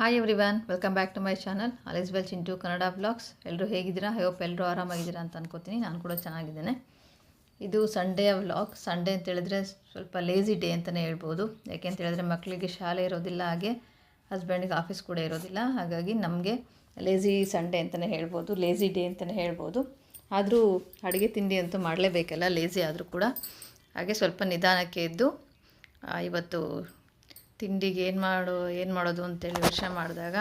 Hi everyone welcome back to my channel ಅಲೆಸ್ ವೆಲ್ Chintu Kannada blogs ಎಲ್ಲರೂ ಹೇಗಿದ್ದೀರಾ? ಐ ಹೋಪ್ ಎಲ್ಲರೂ ಆರಾಮಾಗಿದ್ದೀರಾ ಅಂತ ಅನ್ಕೋತೀನಿ. ನಾನು ಕೂಡ ಚೆನ್ನಾಗಿದ್ದೇನೆ. ಇದು ಸಂಡೇ ವ್ಲಾಗ್ ಸಂಡೇ ಅಂತ ಹೇಳಿದ್ರೆ ಸ್ವಲ್ಪ ಲೇಝಿ ಡೇ ಅಂತಲೇ ಹೇಳ್ಬೋದು. ಯಾಕೆ ಅಂತ ಹೇಳಿದ್ರೆ ಮಕ್ಕಳಿಗೆ ಶಾಲೆ ಇರೋದಿಲ್ಲ, ಹಾಗೆ ಹಸ್ಬೆಂಡಿಗೆ ಆಫೀಸ್ ಕೂಡ ಇರೋದಿಲ್ಲ. ಹಾಗಾಗಿ ನಮಗೆ ಲೇಝಿ ಸಂಡೇ ಅಂತಲೇ ಹೇಳ್ಬೋದು ಲೇಝಿ ಡೇ ಅಂತಲೇ ಹೇಳ್ಬೋದು. ಆದರೂ ಅಡುಗೆ ತಿಂಡಿ ಅಂತೂ ಮಾಡಲೇಬೇಕಲ್ಲ ಲೇಝಿ ಆದರೂ ಕೂಡ. ಹಾಗೆ ಸ್ವಲ್ಪ ನಿಧಾನಕ್ಕೆ ಇದ್ದು ಇವತ್ತು ತಿಂಡಿಗೆ ಏನು ಮಾಡು, ಏನು ಮಾಡೋದು ಅಂತೇಳಿ ಯೋಚನೆ ಮಾಡಿದಾಗ,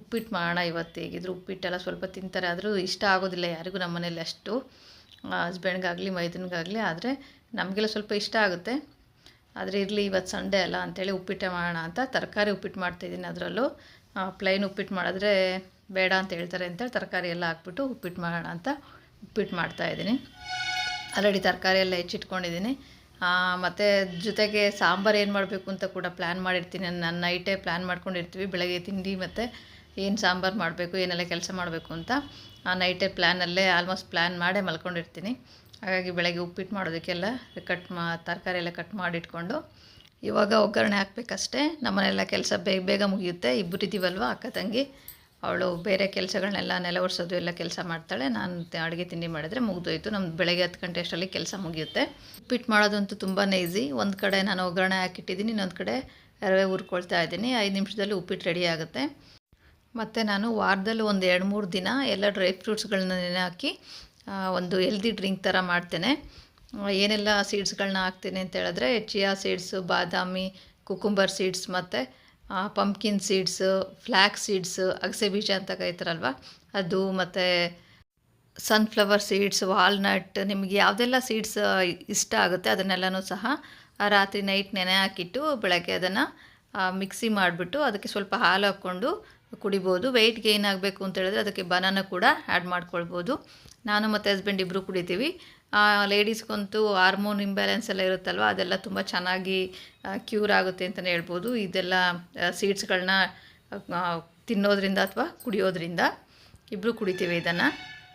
ಉಪ್ಪಿಟ್ಟು ಮಾಡೋಣ ಇವತ್ತು ಹೇಗಿದ್ರು ಉಪ್ಪಿಟ್ಟೆಲ್ಲ ಸ್ವಲ್ಪ ತಿಂತಾರೆ. ಆದರೂ ಇಷ್ಟ ಆಗೋದಿಲ್ಲ ಯಾರಿಗೂ ನಮ್ಮ ಮನೇಲಿ ಅಷ್ಟು ಹಸ್ಬೆಂಡ್ಗಾಗಲಿ ಮೈದನ್ಗಾಗಲಿ, ಆದರೆ ನಮಗೆಲ್ಲ ಸ್ವಲ್ಪ ಇಷ್ಟ ಆಗುತ್ತೆ. ಆದರೆ ಇರಲಿ, ಇವತ್ತು ಸಂಡೇ ಅಲ್ಲ ಅಂಥೇಳಿ ಉಪ್ಪಿಟ್ಟೆ ಮಾಡೋಣ ಅಂತ ತರಕಾರಿ ಉಪ್ಪಿಟ್ಟು ಮಾಡ್ತಾಯಿದ್ದೀನಿ ಅದರಲ್ಲೂ. ಪ್ಲೈನ್ ಉಪ್ಪಿಟ್ಟು ಮಾಡಿದ್ರೆ ಬೇಡ ಅಂತ ಹೇಳ್ತಾರೆ ಅಂತೇಳಿ ತರಕಾರಿ ಎಲ್ಲ ಹಾಕ್ಬಿಟ್ಟು ಉಪ್ಪಿಟ್ಟು ಮಾಡೋಣ ಅಂತ ಉಪ್ಪಿಟ್ಟು ಮಾಡ್ತಾಯಿದ್ದೀನಿ ಆಲ್ರೆಡಿ ತರಕಾರಿ ಎಲ್ಲ ಹೆಚ್ಚಿಟ್ಕೊಂಡಿದ್ದೀನಿ. ಮತ್ತು ಜೊತೆಗೆ ಸಾಂಬಾರು ಏನು ಮಾಡಬೇಕು ಅಂತ ಕೂಡ ಪ್ಲ್ಯಾನ್ ಮಾಡಿರ್ತೀನಿ. ನಾನು ನೈಟೇ ಪ್ಲ್ಯಾನ್ ಮಾಡ್ಕೊಂಡಿರ್ತೀವಿ. ಬೆಳಗ್ಗೆ ತಿಂಡಿ ಮತ್ತು ಏನು ಸಾಂಬಾರು ಮಾಡಬೇಕು, ಏನೆಲ್ಲ ಕೆಲಸ ಮಾಡಬೇಕು ಅಂತ ಆ ನೈಟೇ ಪ್ಲ್ಯಾನಲ್ಲೇ ಆಲ್ಮೋಸ್ಟ್ ಪ್ಲ್ಯಾನ್ ಮಾಡೇ ಮಲ್ಕೊಂಡಿರ್ತೀನಿ. ಹಾಗಾಗಿ ಬೆಳಗ್ಗೆ ಉಪ್ಪಿಟ್ಟು ಮಾಡೋದಕ್ಕೆಲ್ಲ ಕಟ್ ಮಾ, ತರಕಾರಿ ಎಲ್ಲ ಕಟ್ ಮಾಡಿಟ್ಕೊಂಡು ಇವಾಗ ಒಗ್ಗರಣೆ ಹಾಕಬೇಕಷ್ಟೇ. ನಮ್ಮನೆಲ್ಲ ಕೆಲಸ ಬೇಗ ಬೇಗ ಮುಗಿಯುತ್ತೆ. ಇಬ್ಬರಿದ್ದೀವಲ್ವ ಅಕ್ಕ ತಂಗಿ. ಅವಳು ಬೇರೆ ಕೆಲಸಗಳನ್ನೆಲ್ಲ ನೆಲ ಒರೆಸೋದು ಎಲ್ಲ ಕೆಲಸ ಮಾಡ್ತಾಳೆ. ನಾನು ಅಡುಗೆ ತಿಂಡಿ ಮಾಡಿದ್ರೆ ಮುಗಿದೋಯ್ತು. ನಮ್ಮ ಬೆಳಗ್ಗೆ ಹತ್ತು ಗಂಟೆ ಅಷ್ಟರಲ್ಲಿ ಕೆಲಸ ಮುಗಿಯುತ್ತೆ. ಉಪ್ಪಿಟ್ ಮಾಡೋದಂತೂ ತುಂಬಾ ಈಸಿ ಒಂದು ಕಡೆ ನಾನು ಒಗ್ಗರಣೆ ಹಾಕಿಟ್ಟಿದ್ದೀನಿ, ಇನ್ನೊಂದು ಕಡೆ ರವೆ ಹುರ್ಕೊಳ್ತಾ ಇದ್ದೀನಿ. ಐದು ನಿಮಿಷದಲ್ಲಿ ಉಪ್ಪಿಟ್ಟು ರೆಡಿ ಆಗುತ್ತೆ. ಮತ್ತು ನಾನು ವಾರದಲ್ಲಿ ಒಂದು ಎರಡು ಮೂರು ದಿನ ಎಲ್ಲ ಡ್ರೈ ಫ್ರೂಟ್ಸ್ಗಳನ್ನ ನೆನೆ ಹಾಕಿ ಒಂದು ಹೆಲ್ದಿ ಡ್ರಿಂಕ್ ಥರ ಮಾಡ್ತೇನೆ. ಏನೆಲ್ಲ ಸೀಡ್ಸ್ಗಳನ್ನ ಹಾಕ್ತೀನಿ ಅಂತ ಹೇಳಿದ್ರೆ ಚಿಯಾ ಸೀಡ್ಸು ಬಾದಾಮಿ ಕುಕುಂಬರ್ ಸೀಡ್ಸ್ ಮತ್ತು ಪಂಪ್ಕಿನ್ ಸೀಡ್ಸು ಫ್ಲ್ಯಾಕ್ ಸೀಡ್ಸ್ ಅಗಸೆ ಬೀಜ ಅಂತ ಕರೀತಾರಲ್ವ? ಅದು ಮತ್ತು ಸನ್ಫ್ಲವರ್ ಸೀಡ್ಸ್ ವಾಲ್ನಟ್ ನಿಮಗೆ ಯಾವುದೆಲ್ಲ ಸೀಡ್ಸ್ ಇಷ್ಟ ಆಗುತ್ತೆ ಅದನ್ನೆಲ್ಲನೂ ಸಹ ರಾತ್ರಿ ನೈಟ್ ನೆನೆ ಹಾಕಿಟ್ಟು ಬೆಳಗ್ಗೆ ಅದನ್ನು ಮಿಕ್ಸಿ ಮಾಡಿಬಿಟ್ಟು ಅದಕ್ಕೆ ಸ್ವಲ್ಪ ಹಾಲು ಹಾಕ್ಕೊಂಡು ಕುಡಿಬೋದು. ವೆಯ್ಟ್ ಗೇನ್ ಆಗಬೇಕು ಅಂತ ಹೇಳಿದ್ರೆ ಅದಕ್ಕೆ ಬನಾನ ಕೂಡ ಆ್ಯಡ್ ಮಾಡ್ಕೊಳ್ಬೋದು. ನಾನು ಮತ್ತು ಹಸ್ಬೆಂಡ್ ಇಬ್ಬರು ಕುಡಿತೀವಿ. ಲೇಡೀಸ್ಗಂತೂ ಹಾರ್ಮೋನ್ ಇಂಬ್ಯಾಲೆನ್ಸ್ ಎಲ್ಲ ಇರುತ್ತಲ್ವ? ಅದೆಲ್ಲ ತುಂಬ ಚೆನ್ನಾಗಿ ಕ್ಯೂರ್ ಆಗುತ್ತೆ ಅಂತಲೇ ಹೇಳ್ಬೋದು. ಇದೆಲ್ಲ ಸೀಡ್ಸ್ಗಳನ್ನ ತಿನ್ನೋದ್ರಿಂದ ಅಥವಾ ಕುಡಿಯೋದ್ರಿಂದ ಇಬ್ಬರು ಕುಡಿತೀವಿ ಇದನ್ನು.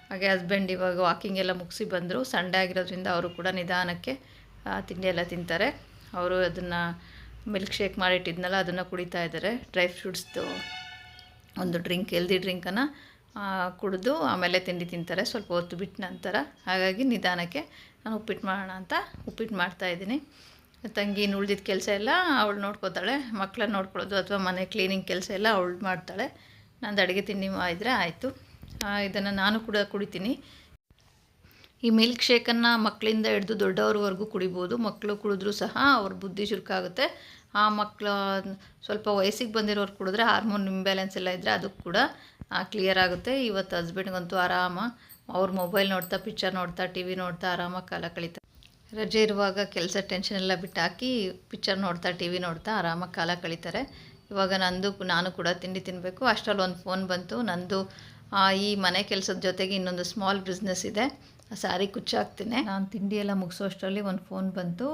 ಹಾಗೆ ಹಸ್ಬೆಂಡ್ ಇವಾಗ ವಾಕಿಂಗ್ ಎಲ್ಲ ಮುಗಿಸಿ ಬಂದರು. ಸಂಡೆ ಆಗಿರೋದ್ರಿಂದ ಅವರು ಕೂಡ ನಿಧಾನಕ್ಕೆ ತಿಂಡಿ ಎಲ್ಲ ತಿಂತಾರೆ. ಅವರು ಅದನ್ನು ಮಿಲ್ಕ್ ಶೇಕ್ ಮಾಡಿಟ್ಟಿದ್ನಲ್ಲ, ಅದನ್ನು ಕುಡಿತಾ ಇದ್ದಾರೆ. ಡ್ರೈ ಫ್ರೂಟ್ಸ್ದು ಒಂದು ಡ್ರಿಂಕ್ ಹೆಲ್ದಿ ಡ್ರಿಂಕನ್ನು ಕುಡಿದು ಆಮೇಲೆ ತಿಂಡಿ ತಿಂತಾರೆ, ಸ್ವಲ್ಪ ಹೊತ್ತು ಬಿಟ್ಟ ನಂತರ. ಹಾಗಾಗಿ ನಿಧಾನಕ್ಕೆ ನಾನು ಉಪ್ಪಿಟ್ಟು ಮಾಡೋಣ ಅಂತ ಉಪ್ಪಿಟ್ಟು ಮಾಡ್ತಾಯಿದ್ದೀನಿ ತಂಗಿ ಉಳ್ದಿದ್ದ ಕೆಲಸ ಎಲ್ಲ ಅವಳು ನೋಡ್ಕೋತಾಳೆ ಮಕ್ಕಳನ್ನ ನೋಡ್ಕೊಳ್ಳೋದು ಅಥವಾ ಮನೆ ಕ್ಲೀನಿಂಗ್ ಕೆಲಸ ಎಲ್ಲ ಅವಳು ಮಾಡ್ತಾಳೆ. ನಂದು ಅಡುಗೆ ತಿಂಡಿ ಮಾಡಿದರೆ ಆಯಿತು. ಇದನ್ನು ನಾನು ಕೂಡ ಕುಡಿತೀನಿ. ಈ ಮಿಲ್ಕ್ ಶೇಕನ್ನು ಮಕ್ಕಳಿಂದ ಹಿಡಿದು ದೊಡ್ಡವ್ರವರೆಗೂ ಕುಡಿಬೋದು. ಮಕ್ಕಳು ಕುಡಿದ್ರೂ ಸಹ ಅವ್ರ ಬುದ್ಧಿ ಚುರುಕಾಗುತ್ತೆ ಆ ಮಕ್ಕಳು ಸ್ವಲ್ಪ ವಯಸ್ಸಿಗೆ ಬಂದಿರೋರು ಕುಡಿದ್ರೆ ಹಾರ್ಮೋನ್ ಇಂಬ್ಯಾಲೆನ್ಸ್ ಎಲ್ಲ ಇದ್ದರೆ ಅದಕ್ಕೆ ಕೂಡ ಕ್ಲಿಯರ್ ಆಗುತ್ತೆ. ಇವತ್ತು ಹಸ್ಬೆಂಡ್ಗಂತೂ ಆರಾಮ. ಅವ್ರ ಮೊಬೈಲ್ ನೋಡ್ತಾ ಪಿಕ್ಚರ್ ನೋಡ್ತಾ ಟಿ ವಿ ನೋಡ್ತಾ ಆರಾಮಾಗಿ ಕಾಲ ಕಳೀತಾರೆ ರಜೆ ಇರುವಾಗ ಕೆಲಸ ಟೆನ್ಷನ್ ಎಲ್ಲ ಬಿಟ್ಟು ಹಾಕಿ ಪಿಕ್ಚರ್ ನೋಡ್ತಾ ಟಿ ವಿ ನೋಡ್ತಾ ಆರಾಮಾಗಿ ಕಾಲ ಕಳೀತಾರೆ. ಇವಾಗ ನಂದು ನಾನು ಕೂಡ ತಿಂಡಿ ತಿನ್ನಬೇಕು ಅಷ್ಟರಲ್ಲಿ ಒಂದು ಫೋನ್ ಬಂತು. ನಂದು ಈ ಮನೆ ಕೆಲಸದ ಜೊತೆಗೆ ಇನ್ನೊಂದು ಸ್ಮಾಲ್ ಬಿಸ್ನೆಸ್ ಇದೆ. ಸಾರಿ ಕುಚ್ಚಾಕ್ತೀನಿ. ನಾನು ತಿಂಡಿ ಎಲ್ಲ ಮುಗಿಸೋ ಅಷ್ಟರಲ್ಲಿ ಒಂದು ಫೋನ್ ಬಂತು.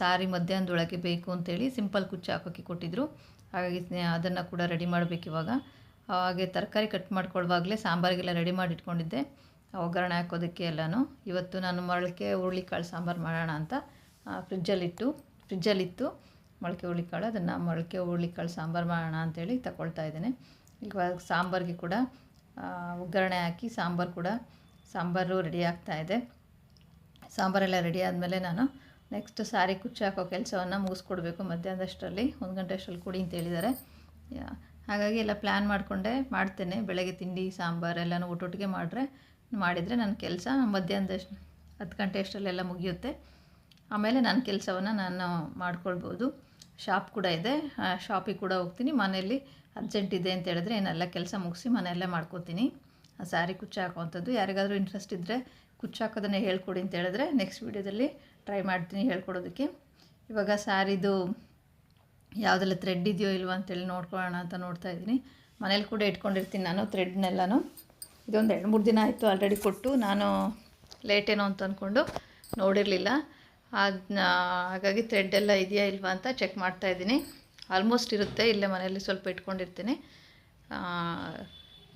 ಸಾರಿ ಮಧ್ಯಾಹ್ನದೊಳಗೆ ಬೇಕು ಅಂತೇಳಿ ಸಿಂಪಲ್ ಕುಚ್ಚು ಹಾಕೋಕ್ಕೆ ಕೊಟ್ಟಿದ್ದರು ಹಾಗಾಗಿ ಅದನ್ನು ಕೂಡ ರೆಡಿ ಮಾಡಬೇಕು ಇವಾಗ. ಹಾಗೆ ತರಕಾರಿ ಕಟ್ ಮಾಡ್ಕೊಳ್ಳುವಾಗಲೇ ಸಾಂಬಾರಿಗೆಲ್ಲ ರೆಡಿ ಮಾಡಿ ಇಟ್ಕೊಂಡಿದ್ದೆ ಒಗ್ಗರಣೆ ಹಾಕೋದಕ್ಕೆ ಎಲ್ಲಾನು. ಇವತ್ತು ನಾನು ಮೊಳಕೆ ಹುರುಳಿಕಾಳು ಸಾಂಬಾರು ಮಾಡೋಣ ಅಂತ ಫ್ರಿಜ್ಜಲ್ಲಿಟ್ಟು ಫ್ರಿಜ್ಜಲ್ಲಿತ್ತು ಮೊಳಕೆ ಹುರುಳಿಕಾಳು, ಅದನ್ನು ಮೊಳಕೆ ಹುರುಳಿಕಾಳು ಸಾಂಬಾರು ಮಾಡೋಣ ಅಂತೇಳಿ ತಗೊಳ್ತಾ ಇದ್ದೇನೆ. ಇವಾಗ ಸಾಂಬಾರಿಗೆ ಕೂಡ ಒಗ್ಗರಣೆ ಹಾಕಿ ಸಾಂಬಾರು ಕೂಡ ಸಾಂಬಾರು ರೆಡಿ ಆಗ್ತಾ ಇದೆ. ಸಾಂಬಾರೆಲ್ಲ ರೆಡಿ ಆದಮೇಲೆ ನಾನು ನೆಕ್ಸ್ಟ್ ಸಾರಿ ಕುಚ್ಚು ಹಾಕೋ ಕೆಲಸವನ್ನು ಮುಗಿಸ್ಕೊಡ್ಬೇಕು. ಮಧ್ಯಾಹ್ನದಷ್ಟರಲ್ಲಿ, ಒಂದು ಗಂಟೆ ಅಷ್ಟರಲ್ಲಿ ಕೊಡಿ ಅಂತ ಹೇಳಿದ್ದಾರೆ. ಹಾಗಾಗಿ ಎಲ್ಲ ಪ್ಲ್ಯಾನ್ ಮಾಡಿಕೊಂಡೆ, ಮಾಡ್ತೇನೆ. ಬೆಳಗ್ಗೆ ತಿಂಡಿ, ಸಾಂಬಾರು ಎಲ್ಲನೂ ಒಟ್ಟೊಟ್ಟಿಗೆ ಮಾಡಿದ್ರೆ ಮಾಡಿದರೆ ನನ್ನ ಕೆಲಸ ಮಧ್ಯಾಹ್ನದ ಹತ್ತು ಗಂಟೆ ಅಷ್ಟರಲ್ಲೆಲ್ಲ ಮುಗಿಯುತ್ತೆ. ಆಮೇಲೆ ನನ್ನ ಕೆಲಸವನ್ನು ನಾನು ಮಾಡ್ಕೊಳ್ಬೋದು. ಶಾಪ್ ಕೂಡ ಇದೆ. ಶಾಪಿಗೆ ಕೂಡ ಹೋಗ್ತೀನಿ. ಮನೆಯಲ್ಲಿ ಅರ್ಜೆಂಟ್ ಇದೆ ಅಂತ ಹೇಳಿದ್ರೆ ಏನೆಲ್ಲ ಕೆಲಸ ಮುಗಿಸಿ ಮನೆಯಲ್ಲೇ ಮಾಡ್ಕೋತೀನಿ. ಆ ಸ್ಯಾರಿ ಕುಚ್ಚ ಹಾಕೋವಂಥದ್ದು. ಯಾರಿಗಾದರೂ ಇಂಟ್ರೆಸ್ಟ್ ಇದ್ದರೆ ಕುಚ್ಚು ಹಾಕೋದನ್ನೇ ಹೇಳ್ಕೊಡಿ ಅಂತ ಹೇಳಿದ್ರೆ ನೆಕ್ಸ್ಟ್ ವೀಡಿಯೋದಲ್ಲಿ ಟ್ರೈ ಮಾಡ್ತೀನಿ ಹೇಳ್ಕೊಡೋದಕ್ಕೆ. ಇವಾಗ ಸ್ಯಾರಿದು ಯಾವುದೆಲ್ಲ ಥ್ರೆಡ್ ಇದೆಯೋ ಇಲ್ವೋ ಅಂತೇಳಿ ನೋಡ್ಕೊಳ್ಳೋಣ ಅಂತ ನೋಡ್ತಾ ಇದ್ದೀನಿ. ಮನೇಲಿ ಕೂಡ ಇಟ್ಕೊಂಡಿರ್ತೀನಿ ನಾನು ಥ್ರೆಡ್ನೆಲ್ಲನೂ ಇದೊಂದು ಎರಡು ಮೂರು ದಿನ ಆಯಿತು ಆಲ್ರೆಡಿ ಕೊಟ್ಟು ನಾನು ಲೇಟೇನೋ ಅಂತ ಅಂದ್ಕೊಂಡು ನೋಡಿರಲಿಲ್ಲ. ಅದನ್ನ ಹಾಗಾಗಿ ಥ್ರೆಡ್ ಎಲ್ಲ ಇದೆಯಾ ಇಲ್ವಾ ಅಂತ ಚೆಕ್ ಮಾಡ್ತಾ ಇದ್ದೀನಿ. ಆಲ್ಮೋಸ್ಟ್ ಇರುತ್ತೆ, ಇಲ್ಲೇ ಮನೆಯಲ್ಲಿ ಸ್ವಲ್ಪ ಇಟ್ಕೊಂಡಿರ್ತೀನಿ.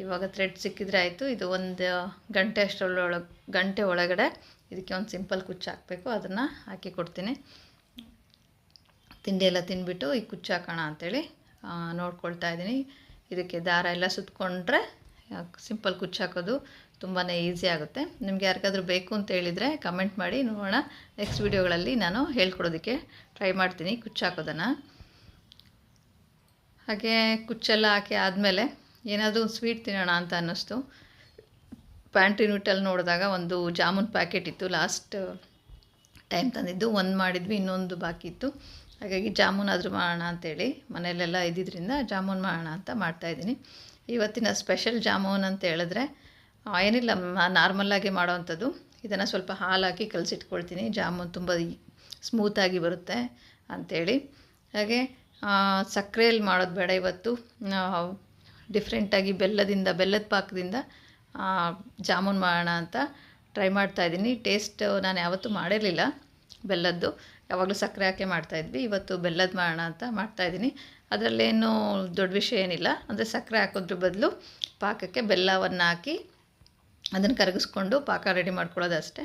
ಇವಾಗ ಥ್ರೆಡ್ ಸಿಕ್ಕಿದ್ರೆ ಆಯಿತು. ಇದು ಒಂದು ಗಂಟೆ ಅಷ್ಟರೊಳಗೆ, ಗಂಟೆ ಒಳಗಡೆ ಇದಕ್ಕೆ ಒಂದು ಸಿಂಪಲ್ ಕುಚ್ಚು ಹಾಕಬೇಕು. ಅದನ್ನು ಹಾಕಿ ಕೊಡ್ತೀನಿ. ತಿಂಡಿ ಎಲ್ಲ ತಿಂದ್ಬಿಟ್ಟು ಈ ಕುಚ್ಚು ಹಾಕೋಣ ಅಂಥೇಳಿ ನೋಡ್ಕೊಳ್ತಾ ಇದ್ದೀನಿ. ಇದಕ್ಕೆ ದಾರ ಎಲ್ಲ ಸುತ್ತಕೊಂಡ್ರೆ ಸಿಂಪಲ್ ಕುಚ್ಚು ಹಾಕೋದು ತುಂಬಾ ಈಸಿ ಆಗುತ್ತೆ. ನಿಮ್ಗೆ ಯಾರಿಗಾದ್ರೂ ಬೇಕು ಅಂತ ಹೇಳಿದರೆ ಕಮೆಂಟ್ ಮಾಡಿ, ನೋಡೋಣ. ನೆಕ್ಸ್ಟ್ ವೀಡಿಯೋಗಳಲ್ಲಿ ನಾನು ಹೇಳ್ಕೊಡೋದಕ್ಕೆ ಟ್ರೈ ಮಾಡ್ತೀನಿ ಕುಚ್ಚು ಹಾಕೋದನ್ನು ಹಾಗೆ ಕುಚ್ಚೆಲ್ಲ ಹಾಕಿ ಆದಮೇಲೆ ಏನಾದರೂ ಸ್ವೀಟ್ ತಿನ್ನೋಣ ಅಂತ ಅನ್ನಿಸ್ತು. ಪ್ಯಾಂಟ್ರಿ ನೂಟಲ್ಲಿ ನೋಡಿದಾಗ ಒಂದು ಜಾಮೂನ್ ಪ್ಯಾಕೆಟ್ ಇತ್ತು ಲಾಸ್ಟ್ ಟೈಮ್ ತಂದಿದ್ದು. ಒಂದು ಮಾಡಿದ್ವಿ, ಇನ್ನೊಂದು ಬಾಕಿ ಇತ್ತು. ಹಾಗಾಗಿ ಜಾಮೂನ್ ಆದರೂ ಮಾಡೋಣ ಅಂತೇಳಿ ಮನೆಯಲ್ಲೆಲ್ಲ ಇದ್ದಿದ್ದರಿಂದ ಜಾಮೂನ್ ಮಾಡೋಣ ಅಂತ ಮಾಡ್ತಾಯಿದ್ದೀನಿ ಇವತ್ತಿನ ಸ್ಪೆಷಲ್ ಜಾಮೂನ್ ಅಂತ ಹೇಳಿದ್ರೆ ಏನಿಲ್ಲ ನಾರ್ಮಲ್ಲಾಗಿ ಮಾಡೋವಂಥದ್ದು ಇದನ್ನು ಸ್ವಲ್ಪ ಹಾಲು ಹಾಕಿ ಕಲಸಿಟ್ಕೊಳ್ತೀನಿ. ಜಾಮೂನ್ ತುಂಬ ಸ್ಮೂತಾಗಿ ಬರುತ್ತೆ ಅಂಥೇಳಿ ಹಾಗೆ ಸಕ್ಕರೆಯಲ್ಲಿ ಮಾಡೋದು ಬೇಡ ಇವತ್ತು. ಡಿಫ್ರೆಂಟಾಗಿ ಬೆಲ್ಲದಿಂದ, ಬೆಲ್ಲದ ಪಾಕದಿಂದ ಜಾಮೂನ್ ಮಾಡೋಣ ಅಂತ ಟ್ರೈ ಮಾಡ್ತಾಯಿದ್ದೀನಿ ಟೇಸ್ಟ್ ನಾನು ಯಾವತ್ತೂ ಮಾಡಿರಲಿಲ್ಲ ಬೆಲ್ಲದ್ದು. ಯಾವಾಗಲೂ ಸಕ್ಕರೆ ಹಾಕಿ ಮಾಡ್ತಾಯಿದ್ವಿ ಇವತ್ತು ಬೆಲ್ಲದ ಮಾಡೋಣ ಅಂತ ಮಾಡ್ತಾಯಿದ್ದೀನಿ ಅದರಲ್ಲೇನು ದೊಡ್ಡ ವಿಷಯ ಏನಿಲ್ಲ. ಅಂದರೆ ಸಕ್ಕರೆ ಹಾಕೋದ್ರ ಬದಲು ಪಾಕಕ್ಕೆ ಬೆಲ್ಲವನ್ನು ಹಾಕಿ ಅದನ್ನು ಕರಗಿಸ್ಕೊಂಡು ಪಾಕ ರೆಡಿ ಮಾಡ್ಕೊಳ್ಳೋದು ಅಷ್ಟೇ.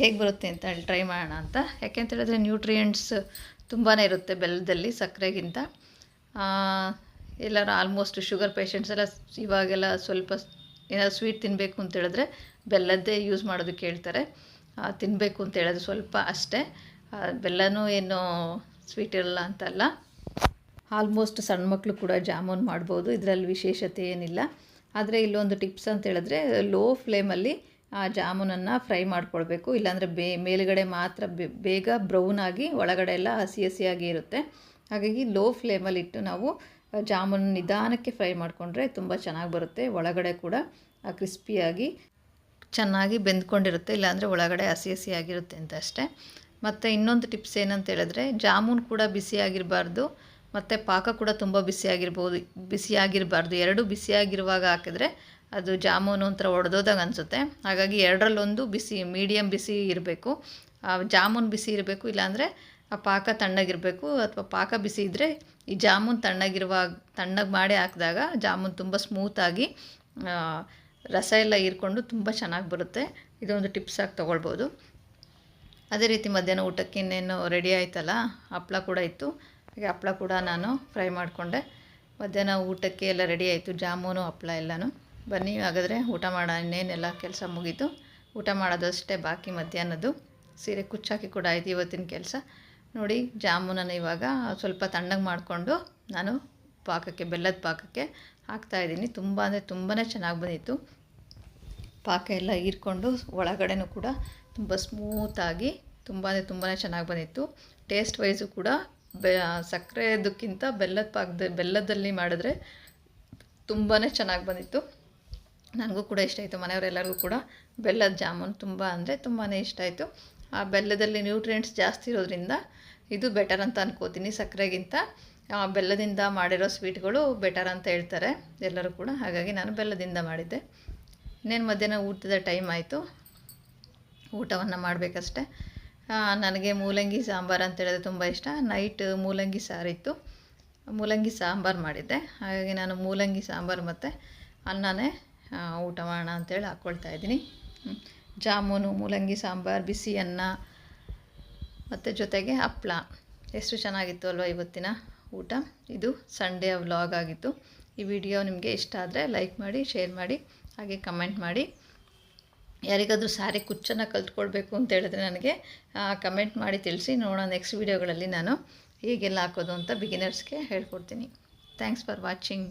ಹೇಗೆ ಬರುತ್ತೆ ಅಂತ ಹೇಳಿ ಟ್ರೈ ಮಾಡೋಣ ಅಂತ. ಯಾಕೆ ಅಂತ ಹೇಳಿದ್ರೆ ನ್ಯೂಟ್ರಿಯೆಂಟ್ಸ್ ತುಂಬಾ ಇರುತ್ತೆ ಬೆಲ್ಲದಲ್ಲಿ ಸಕ್ಕರೆಗಿಂತ. ಎಲ್ಲರೂ ಆಲ್ಮೋಸ್ಟ್ ಶುಗರ್ ಪೇಷಂಟ್ಸ್ ಎಲ್ಲ ಇವಾಗೆಲ್ಲ ಸ್ವಲ್ಪ ಏನಾದ್ರು ಸ್ವೀಟ್ ತಿನ್ನಬೇಕು ಅಂತ ಹೇಳಿದ್ರೆ ಬೆಲ್ಲದ್ದೇ ಯೂಸ್ ಮಾಡೋದಕ್ಕೆ ಹೇಳ್ತಾರೆ ತಿನ್ನಬೇಕು ಅಂತ ಹೇಳಿದ್ರೆ ಸ್ವಲ್ಪ ಅಷ್ಟೇ. ಬೆಲ್ಲನೂ ಏನು ಸ್ವೀಟ್ ಇರಲ್ಲ ಅಂತಲ್ಲ. ಆಲ್ಮೋಸ್ಟ್ ಸಣ್ಣ ಮಕ್ಕಳು ಕೂಡ ಜಾಮೂನ್ ಮಾಡ್ಬೋದು. ಇದರಲ್ಲಿ ವಿಶೇಷತೆ ಏನಿಲ್ಲ. ಆದರೆ ಇಲ್ಲೊಂದು ಟಿಪ್ಸ್ ಅಂತ ಹೇಳಿದ್ರೆ ಲೋ ಫ್ಲೇಮಲ್ಲಿ ಆ ಜಾಮೂನನ್ನು ಫ್ರೈ ಮಾಡ್ಕೊಳ್ಬೇಕು. ಇಲ್ಲಾಂದರೆ ಬೇ, ಮೇಲುಗಡೆ ಮಾತ್ರ ಬೇಗ ಬ್ರೌನ್ ಆಗಿ ಒಳಗಡೆ ಎಲ್ಲ ಹಸಿ ಹಸಿಯಾಗಿ ಇರುತ್ತೆ. ಹಾಗಾಗಿ ಲೋ ಫ್ಲೇಮಲ್ಲಿ ಇಟ್ಟು ನಾವು ಜಾಮೂನ್ ನಿಧಾನಕ್ಕೆ ಫ್ರೈ ಮಾಡಿಕೊಂಡ್ರೆ ತುಂಬ ಚೆನ್ನಾಗಿ ಬರುತ್ತೆ. ಒಳಗಡೆ ಕೂಡ ಕ್ರಿಸ್ಪಿಯಾಗಿ ಚೆನ್ನಾಗಿ ಬೆಂದ್ಕೊಂಡಿರುತ್ತೆ, ಇಲ್ಲಾಂದರೆ ಒಳಗಡೆ ಹಸಿ ಹಸಿಯಾಗಿರುತ್ತೆ ಅಂತ ಅಷ್ಟೇ. ಮತ್ತು ಇನ್ನೊಂದು ಟಿಪ್ಸ್ ಏನಂತ ಹೇಳಿದ್ರೆ, ಜಾಮೂನ್ ಕೂಡ ಬಿಸಿಯಾಗಿರಬಾರ್ದು ಮತ್ತು ಪಾಕ ಕೂಡ ತುಂಬ ಬಿಸಿಯಾಗಿರ್ಬೋದು ಬಿಸಿಯಾಗಿರಬಾರ್ದು ಎರಡು ಬಿಸಿಯಾಗಿರುವಾಗ ಹಾಕಿದ್ರೆ ಅದು ಜಾಮೂನು ಒಂಥರ ಒಡೆದೋದಾಗ ಅನಿಸುತ್ತೆ. ಹಾಗಾಗಿ ಎರಡರಲ್ಲೊಂದು ಬಿಸಿ ಮೀಡಿಯಮ್ ಬಿಸಿ ಇರಬೇಕು. ಜಾಮೂನ್ ಬಿಸಿ ಇರಬೇಕು, ಇಲ್ಲಾಂದರೆ ಆ ಪಾಕ ತಣ್ಣಗಿರಬೇಕು. ಅಥವಾ ಪಾಕ ಬಿಸಿ ಇದ್ದರೆ ಈ ಜಾಮೂನ್ ತಣ್ಣಗಿರುವಾಗ, ತಣ್ಣಗೆ ಮಾಡಿ ಹಾಕಿದಾಗ ಜಾಮೂನ್ ತುಂಬ ಸ್ಮೂತಾಗಿ ರಸ ಎಲ್ಲ ಹೀರ್ಕೊಂಡು ತುಂಬ ಚೆನ್ನಾಗಿ ಬರುತ್ತೆ. ಇದೊಂದು ಟಿಪ್ಸ್ ಆಗಿ ತೊಗೊಳ್ಬೋದು. ಅದೇ ರೀತಿ ಮಧ್ಯಾಹ್ನ ಊಟಕ್ಕೆ ಇನ್ನೇನು ರೆಡಿ ಆಯ್ತಲ್ಲ ಹಪ್ಪಳ ಕೂಡ ಇತ್ತು. ಹಾಗೆ ಹಪ್ಪಳ ಕೂಡ ನಾನು ಫ್ರೈ ಮಾಡಿಕೊಂಡೆ. ಮಧ್ಯಾಹ್ನ ಊಟಕ್ಕೆ ಎಲ್ಲ ರೆಡಿ ಆಯಿತು, ಜಾಮೂನು ಹಪ್ಪಳ ಎಲ್ಲನೂ. ಬನ್ನಿ, ಹಾಗಾದರೆ ಊಟ ಮಾಡೋ, ಇನ್ನೇನೆಲ್ಲ ಕೆಲಸ ಮುಗೀತು. ಊಟ ಮಾಡೋದಷ್ಟೇ ಬಾಕಿ ಮಧ್ಯಾಹ್ನದ್ದು. ಸೀರೆ ಕುಚ್ಚಾಕಿ ಕೂಡ ಆಯಿತು ಇವತ್ತಿನ ಕೆಲಸ. ನೋಡಿ, ಜಾಮೂನನ್ನು ಇವಾಗ ಸ್ವಲ್ಪ ತಣ್ಣಗೆ ಮಾಡಿಕೊಂಡು ನಾನು ಪಾಕಕ್ಕೆ, ಬೆಲ್ಲದ ಪಾಕಕ್ಕೆ ಹಾಕ್ತಾಯಿದ್ದೀನಿ ತುಂಬ ಅಂದರೆ ತುಂಬಾ ಚೆನ್ನಾಗಿ ಬಂದಿತ್ತು. ಪಾಕ ಎಲ್ಲ ಹೀರ್ಕೊಂಡು ಒಳಗಡೆನೂ ಕೂಡ ತುಂಬ ಸ್ಮೂತಾಗಿ ತುಂಬ ಅಂದರೆ ತುಂಬಾ ಚೆನ್ನಾಗಿ ಬಂದಿತ್ತು. ಟೇಸ್ಟ್ ವೈಸು ಕೂಡ ಬೆ ಸಕ್ಕರೆದಕ್ಕಿಂತ ಬೆಲ್ಲದ ಪಾಕದ, ಬೆಲ್ಲದಲ್ಲಿ ಮಾಡಿದ್ರೆ ತುಂಬಾ ಚೆನ್ನಾಗಿ ಬಂದಿತ್ತು. ನನಗೂ ಕೂಡ ಇಷ್ಟ ಆಯಿತು. ಮನೆಯವರೆಲ್ಲರಿಗೂ ಕೂಡ ಬೆಲ್ಲದ ಜಾಮೂನ್ ತುಂಬ ಅಂದರೆ ತುಂಬಾ ಇಷ್ಟ ಆಯಿತು. ಆ ಬೆಲ್ಲದಲ್ಲಿ ನ್ಯೂಟ್ರಿಯೆಂಟ್ಸ್ ಜಾಸ್ತಿ ಇರೋದ್ರಿಂದ ಇದು ಬೆಟರ್ ಅಂತ ಅನ್ಕೋತೀನಿ ಸಕ್ಕರೆಗಿಂತ. ಬೆಲ್ಲದಿಂದ ಮಾಡಿರೋ ಸ್ವೀಟ್ಗಳು ಬೆಟರ್ ಅಂತ ಹೇಳ್ತಾರೆ. ಎಲ್ಲರೂ ಕೂಡ ಹಾಗಾಗಿ ನಾನು ಬೆಲ್ಲದಿಂದ ಮಾಡಿದ್ದೆ. ಇನ್ನೇನು ಮಧ್ಯಾಹ್ನ ಊಟದ ಟೈಮ್ ಆಯಿತು. ಊಟವನ್ನು ಮಾಡಬೇಕಷ್ಟೆ. ನನಗೆ ಮೂಲಂಗಿ ಸಾಂಬಾರು ಅಂತ ಹೇಳಿದ್ರೆ ತುಂಬ ಇಷ್ಟ. ನೈಟ್ ಮೂಲಂಗಿ ಸಾರಿತ್ತು ಮೂಲಂಗಿ ಸಾಂಬಾರು ಮಾಡಿದ್ದೆ. ಹಾಗಾಗಿ ನಾನು ಮೂಲಂಗಿ ಸಾಂಬಾರು ಮತ್ತು ಅನ್ನನೇ ಊಟ ಮಾಡೋಣ ಅಂತೇಳಿ ಹಾಕ್ಕೊಳ್ತಾ ಇದ್ದೀನಿ. ಜಾಮೂನು, ಮೂಲಂಗಿ ಸಾಂಬಾರು, ಬಿಸಿ ಅನ್ನ, ಮತ್ತು ಜೊತೆಗೆ ಹಪ್ಪಳ ಎಷ್ಟು ಚೆನ್ನಾಗಿತ್ತು ಅಲ್ವಾ ಇವತ್ತಿನ ಊಟ. ಇದು ಸಂಡೇ ವ್ಲಾಗ್ ಆಗಿತ್ತು. ಈ ವಿಡಿಯೋ ನಿಮಗೆ ಇಷ್ಟ ಆದರೆ ಲೈಕ್ ಮಾಡಿ, ಶೇರ್ ಮಾಡಿ, ಹಾಗೆ ಕಮೆಂಟ್ ಮಾಡಿ. ಯಾರಿಗಾದರೂ ಸ್ಯಾರಿ ಕುಚ್ಚನ್ನು ಕಲ್ತ್ಕೊಳ್ಬೇಕು ಅಂತ ಹೇಳಿದ್ರೆ ನನಗೆ ಕಮೆಂಟ್ ಮಾಡಿ ತಿಳಿಸಿ. ನೋಡೋಣ ನೆಕ್ಸ್ಟ್ ವೀಡಿಯೋಗಳಲ್ಲಿ ನಾನು ಹೇಗೆಲ್ಲ ಹಾಕೋದು ಅಂತ ಬಿಗಿನರ್ಸ್ಗೆ ಹೇಳ್ಕೊಡ್ತೀನಿ. Thanks for watching